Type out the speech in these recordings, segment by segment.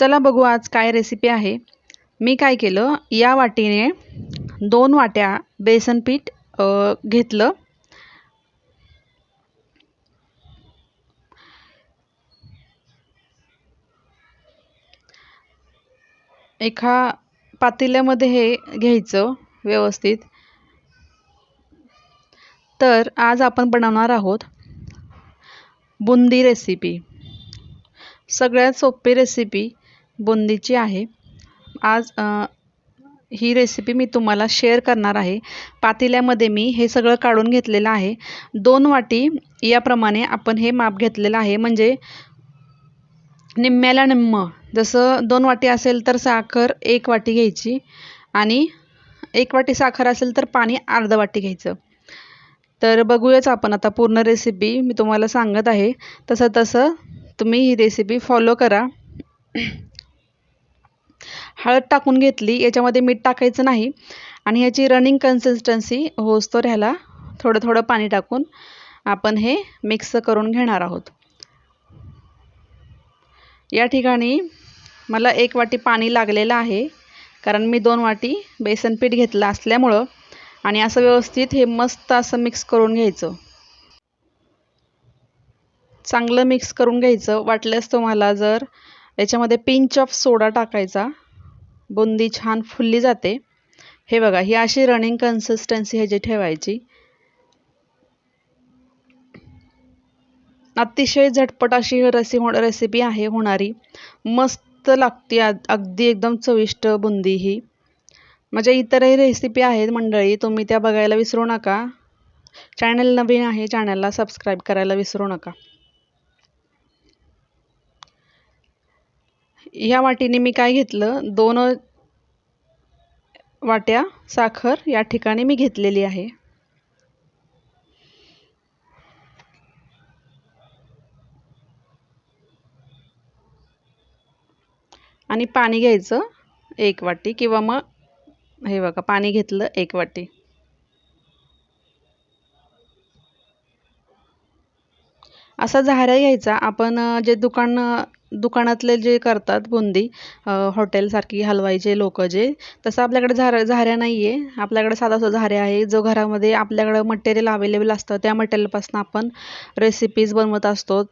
चला बघू आज काय रेसिपी आहे. मी काय केलं या वाटीने दोन वाट्या बेसन पीठ घेतलं. एका पातेल्यामध्ये हे घ्यायचं व्यवस्थित. तर आज आपण बनवणार आहोत बुंदी रेसिपी सगळ्यात सोपी रेसिपी बुंदीची आहे. आज ही रेसिपी मी तुम्हाला शेअर करणार आहे. पातेल्यामध्ये मी हे सगळं काढून घेतलेलं आहे. दोन वाटी याप्रमाणे आपण हे माप घेतलेलं आहे. म्हणजे निम्म्याला निम्म. जसं दोन वाटी असेल तर साखर एक वाटी घ्यायची आणि एक वाटी साखर असेल तर पाणी अर्ध वाटी घ्यायचं. तर बघूयाच आपण आता पूर्ण रेसिपी मी तुम्हाला सांगत आहे. तसं तसं तुम्ही ही रेसिपी फॉलो करा. हळद टाकून घेतली याच्यामध्ये मीठ टाकायचं नाही. आणि ह्याची रनिंग कन्सिस्टन्सी होसतोर ह्याला थोडं थोडं पाणी टाकून आपण हे मिक्स करून घेणार आहोत. या ठिकाणी मला एक वाटी पाणी लागलेलं आहे कारण मी दोन वाटी बेसन पीठ घेतलं असल्यामुळं आणि असं व्यवस्थित हे मस्त असं मिक्स करून घ्यायचं. चांगलं मिक्स करून घ्यायचं. वाटल्यास तुम्हाला जर याच्यामध्ये पिंच ऑफ सोडा टाकायचा बुंदी छान फुलली जाते. हे बघा ही अशी रनिंग कन्सिस्टन्सी ह्याची ठेवायची. अतिशय झटपट अशी रेसि रेसिपी आहे होणारी. मस्त लागते अगदी एकदम चविष्ट बुंदी ही. म्हणजे इतरही रेसिपी आहेत मंडळी तुम्ही त्या बघायला विसरू नका. चॅनल नवीन आहे चॅनलला सबस्क्राईब करायला विसरू नका. ह्या वाटीने मी काय घेतलं? दोन वाट्या साखर या ठिकाणी मी घेतलेली आहे. आणि पाणी घ्यायचं एक वाटी किंवा मग हे बघा पाणी घेतलं एक वाटी. असा झाऱ्या घ्यायचा. आपण जे दुकान दुकानातले जे करतात बुंदी हॉटेलसारखी हलवायचे लोक जे तसं आपल्याकडे झाऱ्या झाऱ्या नाही आहे आपल्याकडे साधा सुद्धा झाऱ्या आहे. जो घरामध्ये आपल्याकडं मटेरियल अवेलेबल असतं त्या मटेरियलपासून आपण रेसिपीज बनवत असतो.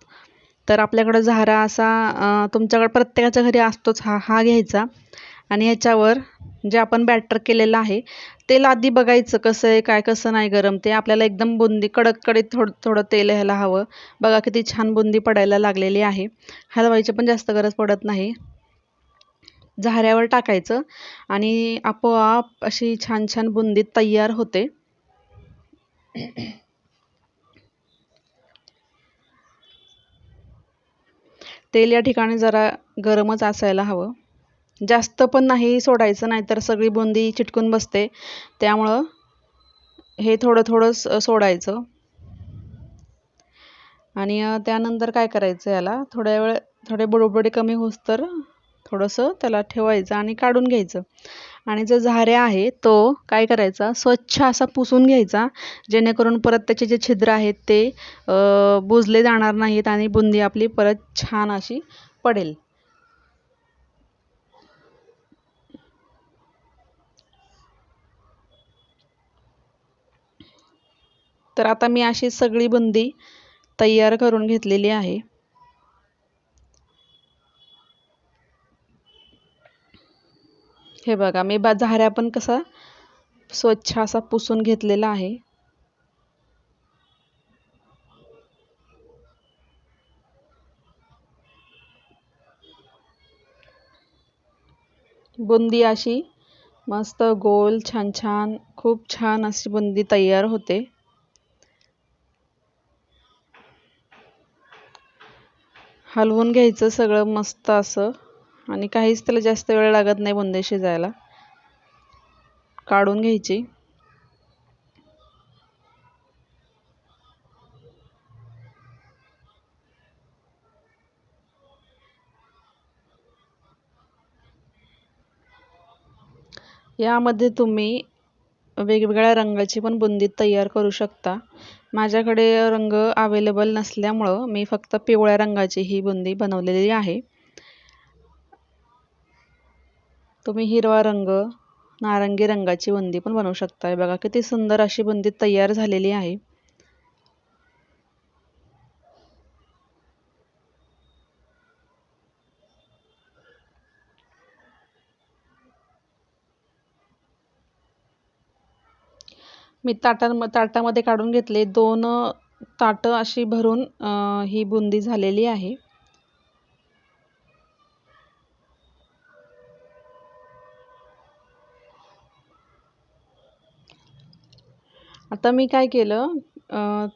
तर आपल्याकडं झारा असा तुमच्याकडं प्रत्येकाच्या घरी असतोच हा हा घ्यायचा. आणि ह्याच्यावर जे आपण बॅटर केलेलं आहे तेल आधी बघायचं कसं आहे काय कसं नाही गरम ते आपल्याला एकदम बुंदी कडक कडीत थोडं थोडं तेल ह्याला हवं. बघा किती छान बुंदी पडायला लागलेली आहे. हलवायची पण जास्त गरज पडत नाही. झाऱ्यावर टाकायचं आणि आपोआप अशी छान छान बुंदी तयार होते. तेल या ठिकाणी जरा गरमच असायला हवं. जास्त पण नाही सोडायचं नाहीतर सगळी बुंदी चिटकून बसते. त्यामुळं हे थोडं थोडं सोडायचं. आणि त्यानंतर काय करायचं याला? थोड्या वेळ थोडे बुडबुडे कमी होस तर थोडंसं त्याला ठेवायचं आणि काढून घ्यायचं. आणि जो झाऱ्या आहे तो काय करायचा? स्वच्छ असा पुसून घ्यायचा जेणेकरून परत त्याचे जे छिद्र आहेत ते बुजले जाणार नाहीत आणि बुंदी आपली परत छान अशी पडेल. तर आता मी अशी सगळी बुंदी तयार करून घेतलेली आहे. हे बघा मी बा झाऱ्या पण कसा स्वच्छ असा पुसून घेतलेला आहे. बुंदी अशी मस्त गोल छान छान खूप छान अशी बुंदी तयार होते. हलवून घ्यायचं सगळं मस्त असं. आणि काहीच त्याला जास्त वेळ लागत नाही बुंदे शिजायला. काढून घ्यायची. यामध्ये तुम्ही वेगवेगळ्या रंगाची पण बुंदी तयार करू शकता. माझ्याकडे रंग अवेलेबल नसल्यामुळं मी फक्त पिवळ्या रंगाची ही बुंदी बनवलेली आहे. तुम्ही हिरवा रंग नारंगी रंगाची बुंदी पण बनवू शकता बघा किती सुंदर अशी बुंदी तयार झालेली आहे. मी ताटां ताटामध्ये काढून घेतले. दोन ताटं अशी भरून ही बुंदी झालेली आहे. आता मी काय केलं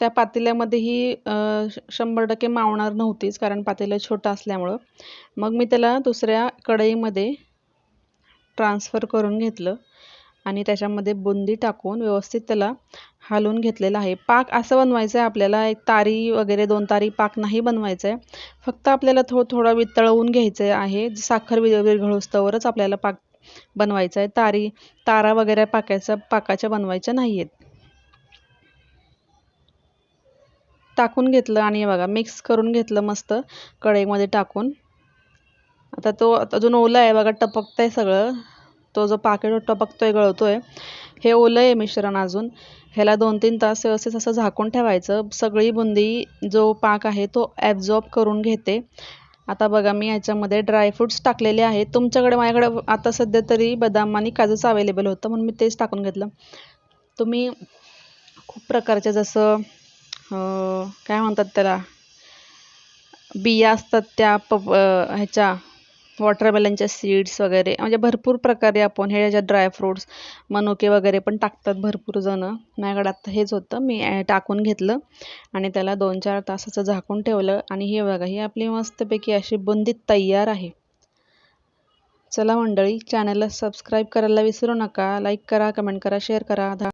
त्या पातेल्यामध्ये ही शंभर टक्के मावणार नव्हतीच कारण पातेलं छोटं असल्यामुळं. मग मी त्याला दुसऱ्या कढईमध्ये ट्रान्सफर करून घेतलं. आणि त्याच्यामध्ये बुंदी टाकून व्यवस्थित त्याला हलवून घेतलेलं आहे. पाक असं बनवायचं आहे आपल्याला एक तारी वगैरे दोन तारी पाक नाही बनवायचं आहे. फक्त आपल्याला थोडं थोडं वितळवून घ्यायचं आहे. साखर विरघळोस्तवरच आपल्याला पाक बनवायचा आहे. तारी तारा वगैरे पाकायचा पाकाच्या बनवायच्या नाही आहेत टाकून घेतलं आणि बघा मिक्स करून घेतलं मस्त कढईमध्ये टाकून. आता तो अजून ओला आहे बघा टपकतं आहे सगळं. तो जो पाकिट टपकतोय गळतोय हे ओलं आहे मिश्रण अजून. ह्याला दोन तीन तास व्यवस्थित असं झाकून ठेवायचं. सगळी बुंदी जो पाक आहे तो ॲब्झॉर्ब करून घेते. आता बघा मी ह्याच्यामध्ये ड्रायफ्रूट्स टाकलेले आहेत. तुमच्याकडे माझ्याकडे आता सध्या तरी बदाम आणि काजूचं अवेलेबल होतं म्हणून मी तेच टाकून घेतलं. तुम्ही खूप प्रकारचे जसं काय म्हणतात त्याला बिया असतात त्या प ह्याच्या वॉटरमेलनच्या सीड्स वगैरे म्हणजे भरपूर प्रकारे आपण हे ज्या ड्रायफ्रूट्स मनुके वगैरे पण टाकतात भरपूर जणं. माझ्याकडे आत्ता हेच होतं मी टाकून घेतलं आणि त्याला दोन चार तासाचं झाकून ठेवलं आणि हे बघा ही आपली मस्तपैकी अशी बुंदी तयार आहे. चला मंडळी चॅनलला सबस्क्राईब करायला विसरू नका लाईक करा कमेंट करा शेअर करा.